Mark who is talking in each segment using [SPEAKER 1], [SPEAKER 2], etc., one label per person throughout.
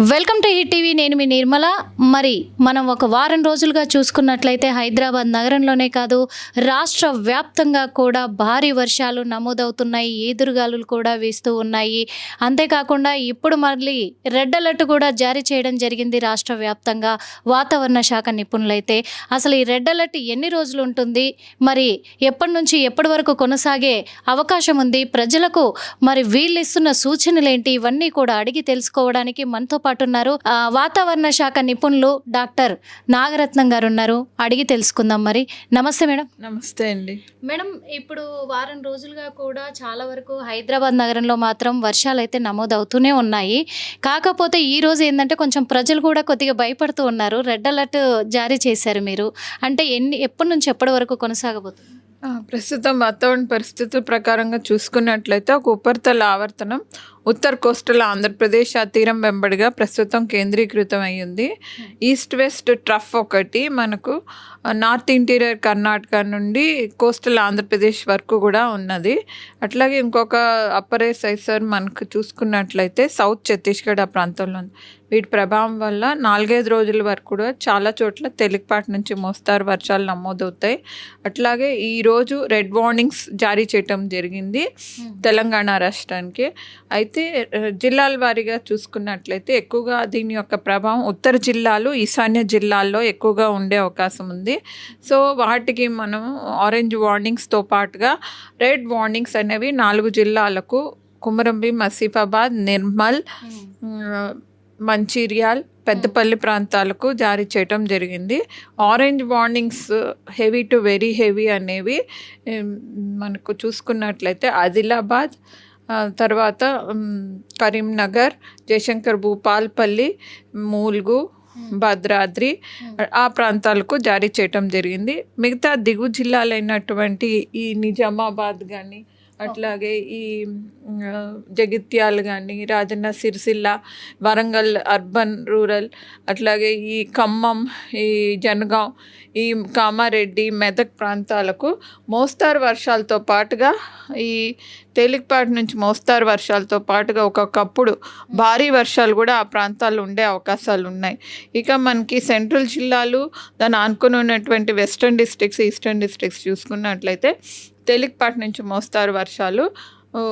[SPEAKER 1] Welcome to hit TV. నేను మీ నిర్మల. మరి మనం ఒక వారం రోజులుగా చూసుకున్నట్లయితే హైదరాబాద్ నగరంలోనే కాదు రాష్ట్ర వ్యాప్తంగా కూడా భారీ వర్షాలు నమోదవుతున్నాయి ఈదురుగాలులు కూడా వీస్తూ ఉన్నాయి. అంతేకాకుండా ఇప్పుడు మళ్ళీ రెడ్ అలర్ట్ కూడా జారీ చేయడం జరిగింది రాష్ట్ర వ్యాప్తంగా. వాతావరణ శాఖ నిపుణులైతే అసలు ఈ రెడ్ అలర్ట్ ఎన్ని రోజులు ఉంటుంది? మరి ఎప్పటి నుంచి ఎప్పటి వరకు కొనసాగే అవకాశం ఉంది? ప్రజలకు మరి వీళ్ళు ఇస్తున్న సూచనలు ఏంటి ఇవన్నీ కూడా అడిగి తెలుసుకోవడానికి మనతో పాటు ఉన్నారు ఆ, వాతావరణ శాఖ నిపుణులు డాక్టర్ నాగరత్నం గారు ఉన్నారు అడిగి తెలుసుకుందాం మరి. నమస్తే మేడం.
[SPEAKER 2] నమస్తే అండి.
[SPEAKER 1] మేడం ఇప్పుడు వారం రోజులుగా కూడా చాలా వరకు హైదరాబాద్ నగరంలో మాత్రం వర్షాలు అయితే నమోదవుతూనే ఉన్నాయి. కాకపోతే ఈ రోజు ఏంటంటే కొంచెం ప్రజలు కూడా కొద్దిగా భయపడుతూ ఉన్నారు. రెడ్ అలర్ట్ జారీ చేశారు మీరు. అంటే ఎన్ని ఎప్పటి నుంచి ఎప్పటి వరకు కొనసాగబోతుంది?
[SPEAKER 2] ప్రస్తుతం వాతావరణ పరిస్థితుల ప్రకారంగా చూసుకున్నట్లయితే ఒక ఉపరితల ఆవర్తనం ఉత్తర కోస్టల్ ఆంధ్రప్రదేశ్ ఆ తీరం వెంబడిగా ప్రస్తుతం కేంద్రీకృతం అయ్యింది ఈస్ట్ వెస్ట్ ట్రఫ్ ఒకటి మనకు నార్త్ ఇంటీరియర్ కర్ణాటక నుండి కోస్టల్ ఆంధ్రప్రదేశ్ వరకు కూడా ఉన్నది. అట్లాగే ఇంకొక అప్పర్ సైసర్ మనకు చూసుకున్నట్లయితే సౌత్ ఛత్తీస్గఢ్ ఆ ప్రాంతంలో ఉంది. వీటి ప్రభావం వల్ల నాలుగైదు రోజుల వరకు కూడా చాలా చోట్ల తేలికపాటి నుంచి మోస్తారు వర్షాలు నమోదవుతాయి. అట్లాగే ఈరోజు రెడ్ వార్నింగ్స్ జారీ చేయటం జరిగింది తెలంగాణ రాష్ట్రానికి. అయితే ఆ, జిల్లాల వారీగా చూసుకున్నట్లయితే ఎక్కువగా దీని యొక్క ప్రభావం ఉత్తర జిల్లాలు ఈశాన్య జిల్లాల్లో ఎక్కువగా ఉండే అవకాశం ఉంది. సో వాటికి మనం ఆరెంజ్ వార్నింగ్స్తో పాటుగా రెడ్ వార్నింగ్స్ అనేవి నాలుగు జిల్లాలకు కుమరంభీం ఆసిఫాబాద్ నిర్మల్ ఉమ్, మంచిర్యాల్ పెద్దపల్లి ప్రాంతాలకు జారీ చేయటం జరిగింది. Orange warnings heavy to very heavy అనేవి మనకు చూసుకున్నట్లయితే ఆదిలాబాద్ తర్వాత కరీంనగర్ జయశంకర్ భూపాల్పల్లి మూల్గు భద్రాద్రి ఆ ప్రాంతాలకు జారీ చేయటం జరిగింది. మిగతా దిగువ జిల్లాలైనటువంటి ఈ నిజామాబాద్ కానీ అట్లాగే ఈ జగిత్యాలు కానీ రాజన్న సిరిసిల్ల వరంగల్ అర్బన్ రూరల్ అట్లాగే ఈ ఖమ్మం ఈ జనగాం ఈ కామారెడ్డి మెదక్ ప్రాంతాలకు మోస్తారు వర్షాలతో పాటుగా ఈ తేలికపాటి నుంచి మోస్తారు వర్షాలతో పాటుగా ఒక్కొక్కప్పుడు భారీ వర్షాలు కూడా ఆ ప్రాంతాల్లో ఉండే అవకాశాలు ఉన్నాయి. ఇక మనకి సెంట్రల్ జిల్లాలు దాన్ని ఆనుకుని ఉన్నటువంటి వెస్ట్రన్ డిస్ట్రిక్ట్స్ ఈస్టర్న్ డిస్ట్రిక్ట్స్ చూసుకున్నట్లయితే తేలికపాటి నుంచి మోస్తారు వర్షాలు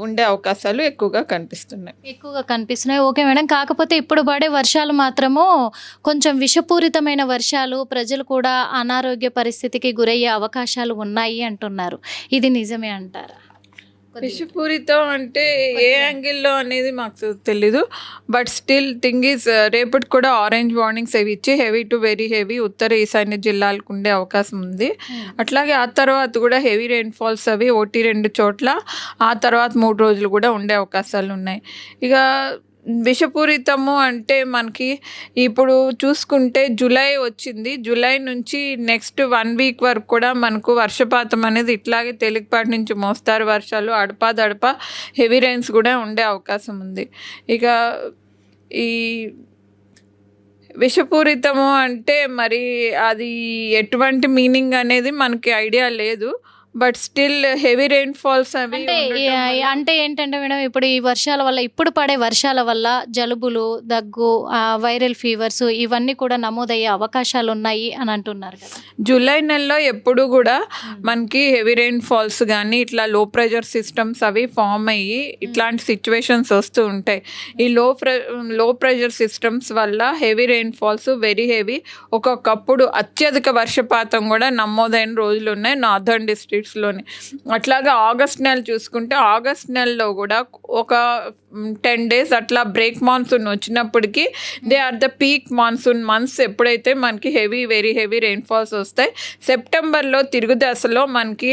[SPEAKER 2] ఉండే అవకాశాలు ఎక్కువగా కనిపిస్తున్నాయి.
[SPEAKER 1] ఎక్కువగా కనిపిస్తున్నాయి. Okay madam. కాకపోతే ఇప్పుడు పడే వర్షాలు మాత్రము కొంచెం విషపూరితమైన వర్షాలు ప్రజలు కూడా అనారోగ్య పరిస్థితికి గురయ్యే అవకాశాలు ఉన్నాయి అంటున్నారు. ఇది నిజమే అంటారా?
[SPEAKER 2] విషపూరితం అంటే ఏ యాంగిల్లో అనేది మాకు తెలీదు. బట్ స్టిల్ థింగ్ ఈజ్ రేపటి కూడా ఆరెంజ్ వార్నింగ్స్ అవి ఇచ్చి హెవీ టు వెరీ హెవీ ఉత్తర ఈశాన్య జిల్లాలకు ఉండే అవకాశం ఉంది. అట్లాగే ఆ తర్వాత కూడా హెవీ రెయిన్ఫాల్స్ అవి ఒకటి రెండు చోట్ల ఆ తర్వాత మూడు రోజులు కూడా ఉండే అవకాశాలు ఉన్నాయి. ఇక విషపూరితము అంటే మనకి ఇప్పుడు చూసుకుంటే జూలై వచ్చింది. జూలై నుంచి నెక్స్ట్ వన్ వీక్ వరకు కూడా మనకు వర్షపాతం అనేది ఇట్లాగే తేలికపాటి నుంచి మోస్తారు. వర్షాలు అడపాదడప హెవీ రైన్స్ కూడా ఉండే అవకాశం ఉంది. ఇక ఈ విషపూరితము అంటే మరి అది ఎటువంటి మీనింగ్ అనేది మనకి ఐడియా లేదు. But still heavy rain falls అవి
[SPEAKER 1] అంటే అంటే ఏంటంటే మేడం ఇప్పుడు ఈ వర్షాల వల్ల ఇప్పుడు పడే వర్షాల వల్ల జలుబులు దగ్గు వైరల్ ఫీవర్స్ ఇవన్నీ కూడా నమోదయ్యే అవకాశాలు ఉన్నాయి అని అంటున్నారు కదా.
[SPEAKER 2] జూలై నెలలో ఎప్పుడు కూడా మనకి హెవీ రెయిన్ ఫాల్స్ కానీ ఇట్లా లో ప్రెషర్ సిస్టమ్స్ అవి ఫామ్ అయ్యి ఇట్లాంటి సిచ్యువేషన్స్ వస్తూ ఉంటాయి. ఈ low pre low pressure systems వల్ల heavy rain falls very heavy ఒక్కొక్కప్పుడు అత్యధిక వర్షపాతం కూడా నమోదైన రోజులు ఉన్నాయి. నార్థర్న్ స్టేట్స్లోనే అట్లాగే ఆగస్ట్ నెల చూసుకుంటే ఆగస్ట్ నెలలో కూడా ఒక టెన్ డేస్ అట్లా బ్రేక్ మాన్సూన్ వచ్చినప్పటికీ they are the peak monsoon months ఎప్పుడైతే మనకి హెవీ వెరీ హెవీ రెయిన్ఫాల్స్ వస్తాయి సెప్టెంబర్లో తిరుగు దశలో మనకి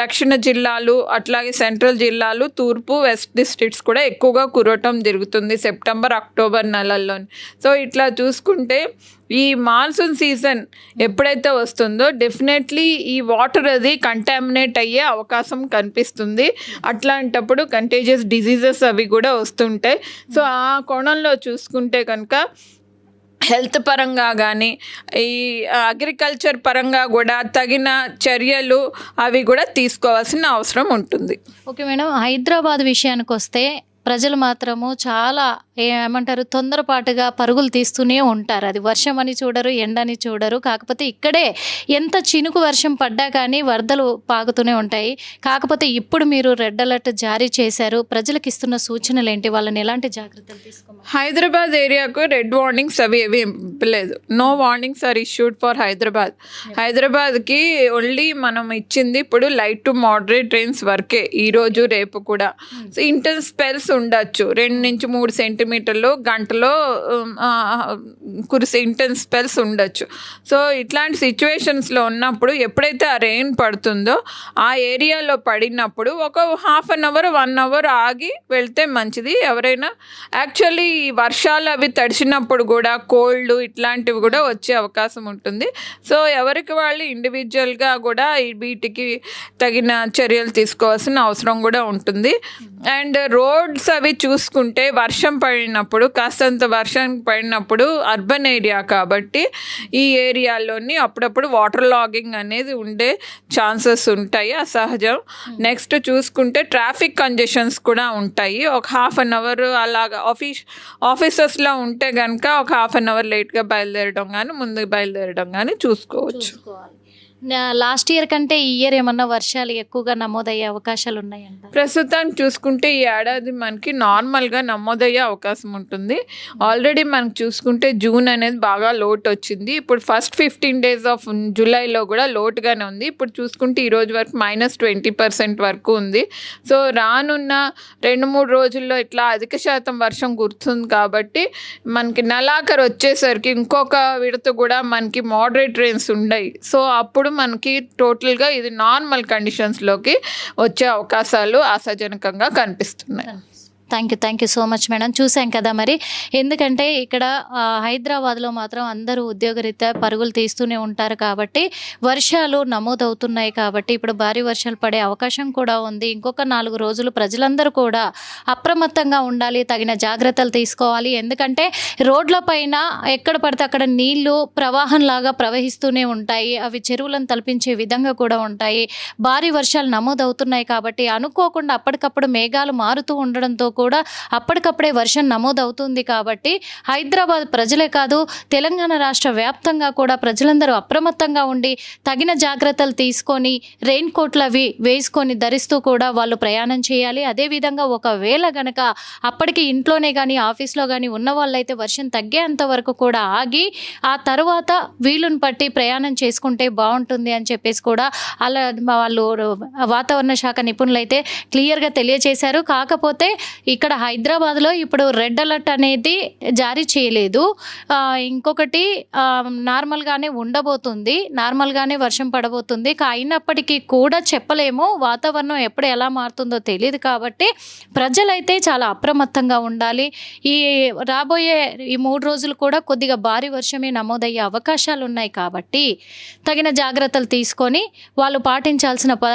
[SPEAKER 2] దక్షిణ జిల్లాలు అట్లాగే సెంట్రల్ జిల్లాలు తూర్పు వెస్ట్ డిస్ట్రిక్ట్స్ కూడా ఎక్కువగా కురవటం జరుగుతుంది సెప్టెంబర్ అక్టోబర్ నెలల్లో సో ఇట్లా చూసుకుంటే ఈ మాన్సూన్ సీజన్ ఎప్పుడైతే వస్తుందో డెఫినెట్లీ ఈ వాటర్ అది కంటామినేట్ అయ్యే అవకాశం కనిపిస్తుంది. అట్లాంటప్పుడు కంటేజియస్ డిజీజెస్ అవి కూడా వస్తుంటాయి. సో ఆ కోణంలో చూసుకుంటే కనుక హెల్త్ పరంగా కానీ ఈ అగ్రికల్చర్ పరంగా కూడా తగిన చర్యలు అవి కూడా తీసుకోవాల్సిన అవసరం ఉంటుంది.
[SPEAKER 1] ఓకే మేడం హైదరాబాద్ విషయానికి వస్తే ప్రజలు మాత్రము చాలా ఏమంటారు తొందరపాటుగా పరుగులు తీస్తూనే ఉంటారు. అది వర్షం అని చూడరు ఎండని చూడరు. కాకపోతే ఇక్కడే ఎంత చినుకు వర్షం పడ్డా కానీ వరదలు పాగుతూనే ఉంటాయి. కాకపోతే ఇప్పుడు మీరు రెడ్ అలర్ట్ జారీ చేశారు. ప్రజలకు ఇస్తున్న సూచనలు ఏంటి? వాళ్ళని ఎలాంటి జాగ్రత్తలు తీసుకోమని?
[SPEAKER 2] హైదరాబాద్ ఏరియాకు రెడ్ వార్నింగ్స్ అవి ఏవి లేదు. No warnings are issued for Hyderabad. హైదరాబాద్కి ఓన్లీ మనం ఇచ్చింది ఇప్పుడు లైట్ టు మోడరేట్ ట్రైన్స్ వరకే ఈరోజు రేపు కూడా. సో ఇంటెన్స్ స్పెల్స్ ఉండొచ్చు. రెండు నుంచి మూడు సెంటీమీటర్లు గంటలో ఉమ్, కురిసే ఇంటెన్స్ స్పెల్స్ ఉండొచ్చు. సో ఇట్లాంటి సిచ్యువేషన్స్లో ఉన్నప్పుడు ఎప్పుడైతే ఆ రెయిన్ పడుతుందో ఆ ఏరియాలో పడినప్పుడు ఒక half an hour one hour ఆగి వెళ్తే మంచిది. ఎవరైనా యాక్చువల్లీ ఈ వర్షాలు అవి తడిచినప్పుడు కూడా కోల్డ్ ఇట్లాంటివి కూడా వచ్చే అవకాశం ఉంటుంది. సో ఎవరికి వాళ్ళు ఇండివిజువల్గా కూడా ఈ వీటికి తగిన చర్యలు తీసుకోవాల్సిన అవసరం కూడా ఉంటుంది. అండ్ రోడ్ రోడ్స్ అవి చూసుకుంటే వర్షం పడినప్పుడు కాస్తంత వర్షం పడినప్పుడు అర్బన్ ఏరియా కాబట్టి ఈ ఏరియాలోని అప్పుడప్పుడు వాటర్ లాగింగ్ అనేది ఉండే ఛాన్సెస్ ఉంటాయి అసహజం. నెక్స్ట్ చూసుకుంటే ట్రాఫిక్ కంజెషన్స్ కూడా ఉంటాయి. ఒక హాఫ్ అన్ అవర్ అలాగా ఆఫీస్ ఆఫీసెస్లో ఉంటే కనుక ఒక హాఫ్ అన్ అవర్ లేట్గా బయలుదేరడం కానీ ముందు బయలుదేరడం కానీ చూసుకోవచ్చు.
[SPEAKER 1] లాస్ట్ ఇయర్ కంటే ఈ ఇయర్ ఏమన్నా వర్షాలు ఎక్కువగా నమోదయ్యే అవకాశాలు ఉన్నాయంట?
[SPEAKER 2] ప్రస్తుతానికి చూసుకుంటే ఈ ఏడాది మనకి నార్మల్గా నమోదయ్యే అవకాశం ఉంటుంది. ఆల్రెడీ మనకు చూసుకుంటే జూన్ అనేది బాగా లోట్ వచ్చింది. ఇప్పుడు ఫస్ట్ ఫిఫ్టీన్ డేస్ ఆఫ్ జూలైలో కూడా లోటుగానే ఉంది. ఇప్పుడు చూసుకుంటే ఈ రోజు వరకు మైనస్ ట్వంటీ పర్సెంట్ వరకు ఉంది. సో రానున్న రెండు మూడు రోజుల్లో ఇట్లా అధిక శాతం వర్షం గుర్తుంది కాబట్టి మనకి నెలాఖరు వచ్చేసరికి ఇంకొక విడత కూడా మనకి మోడరేట్ రేంజ్ ఉండయి. సో అప్పుడు మనకి టోటల్గా ఇది నార్మల్ కండిషన్స్లోకి వచ్చే అవకాశాలు ఆశాజనకంగా కనిపిస్తున్నాయి.
[SPEAKER 1] Thank you thank you so much madam చూసాం కదా మరి. ఎందుకంటే ఇక్కడ హైదరాబాద్లో మాత్రం అందరూ ఉద్యోగరీత్యా పరుగులు తీస్తూనే ఉంటారు కాబట్టి వర్షాలు నమోదవుతున్నాయి కాబట్టి ఇప్పుడు భారీ వర్షాలు పడే అవకాశం కూడా ఉంది. ఇంకొక నాలుగు రోజులు ప్రజలందరూ కూడా అప్రమత్తంగా ఉండాలి తగిన జాగ్రత్తలు తీసుకోవాలి. ఎందుకంటే రోడ్ల పైన ఎక్కడ పడితే అక్కడ నీళ్ళు ప్రవాహంలాగా ప్రవహిస్తూనే ఉంటాయి. అవి చెరువులను తలపించే విధంగా కూడా ఉంటాయి. భారీ వర్షాలు నమోదవుతున్నాయి కాబట్టి అనుకోకుండా అప్పటికప్పుడు మేఘాలు మారుతూ ఉండడంతో కూడా అప్పటికప్పుడే వర్షం నమోదవుతుంది కాబట్టి హైదరాబాద్ ప్రజలే కాదు తెలంగాణ రాష్ట్ర వ్యాప్తంగా కూడా ప్రజలందరూ అప్రమత్తంగా ఉండి తగిన జాగ్రత్తలు తీసుకొని రెయిన్ కోట్లు అవి వేసుకొని ధరిస్తూ కూడా వాళ్ళు ప్రయాణం చేయాలి. అదేవిధంగా ఒకవేళ గనక అప్పటికి ఇంట్లోనే కానీ ఆఫీస్లో కానీ ఉన్న వాళ్ళైతే వర్షం తగ్గేంత వరకు కూడా ఆగి ఆ తర్వాత వీలుని పట్టి ప్రయాణం చేసుకుంటే బాగుంటుంది అని చెప్పేసి కూడా అలా వాళ్ళు వాతావరణ శాఖ నిపుణులైతే క్లియర్గా తెలియజేశారు. కాకపోతే ఇక్కడ హైదరాబాద్లో ఇప్పుడు రెడ్ అలర్ట్ అనేది జారీ చేయలేదు. ఇంకొకటి నార్మల్గానే ఉండబోతుంది నార్మల్గానే వర్షం పడబోతుంది. అయినప్పటికీ కూడా చెప్పలేము వాతావరణం ఎప్పుడు ఎలా మారుతుందో తెలియదు కాబట్టి ప్రజలైతే చాలా అప్రమత్తంగా ఉండాలి. ఈ రాబోయే ఈ మూడు రోజులు కూడా కొద్దిగా భారీ వర్షమే నమోదయ్యే అవకాశాలు ఉన్నాయి కాబట్టి తగిన జాగ్రత్తలు తీసుకొని వాళ్ళు పాటించాల్సిన ప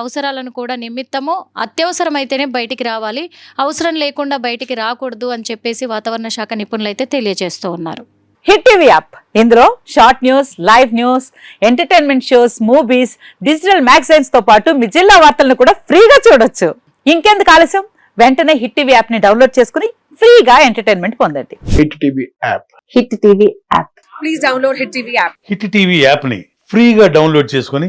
[SPEAKER 1] అవసరాలను కూడా నిమిత్తము అత్యవసరమైతేనే బయటికి రావాలి. అవసరం లేకుండా బయటికి రాకూడదు అని చెప్పేసి వాతావరణ శాఖ నిపుణులు అయితే తెలియజేస్తూ ఉన్నారు.
[SPEAKER 3] Hit TV app. ఇందులో short news live news entertainment shows movies digital మ్యాగజైన్స్తో పాటు మీ జిల్లా వార్తలను కూడా ఫ్రీగా చూడొచ్చు. ఇంకెందుకు ఆలస్యం? వెంటనే హిట్ టీవీ యాప్ని డౌన్లోడ్ చేసుకుని ఫ్రీగా ఎంటర్టైన్మెంట్ పొందండి.
[SPEAKER 4] Hit TV app.
[SPEAKER 3] Hit TV app.
[SPEAKER 5] Please download Hit TV app.
[SPEAKER 6] Hit TV యాప్ని ఫ్రీగా డౌన్లోడ్ చేసుకొని